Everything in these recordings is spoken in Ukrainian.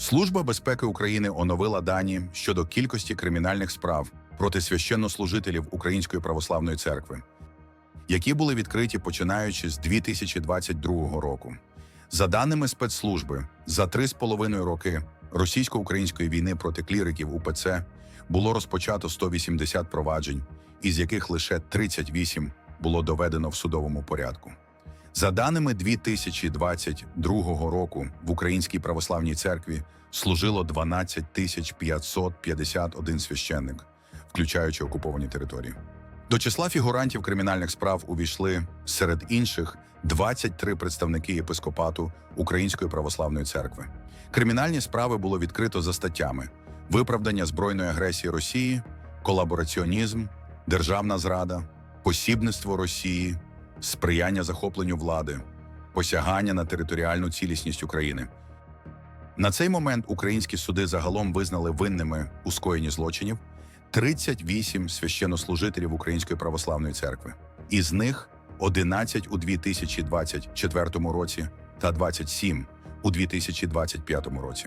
Служба безпеки України оновила дані щодо кількості кримінальних справ проти священнослужителів Української православної церкви, які були відкриті починаючи з 2022 року. За даними спецслужби, за три з половиною роки російсько-української війни проти кліриків УПЦ було розпочато 180 проваджень, із яких лише 38 було доведено в судовому порядку. За даними 2022 року в Українській православній церкві служило 12 тисяч 551 священник, включаючи окуповані території. До числа фігурантів кримінальних справ увійшли серед інших 23 представники єпископату Української православної церкви. Кримінальні справи було відкрито за статтями: виправдання збройної агресії Росії, колабораціонізм, державна зрада, посібництво Росії, сприяння захопленню влади, посягання на територіальну цілісність України. На цей момент українські суди загалом визнали винними у скоєнні злочинів 38 священнослужителів Української православної церкви. Із них 11 у 2024 році та 27 у 2025 році.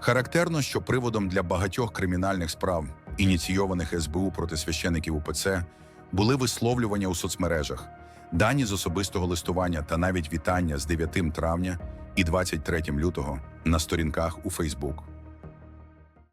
Характерно, що приводом для багатьох кримінальних справ, ініційованих СБУ проти священиків УПЦ, були висловлювання у соцмережах, дані з особистого листування та навіть вітання з 9 травня і 23 лютого на сторінках у Фейсбук.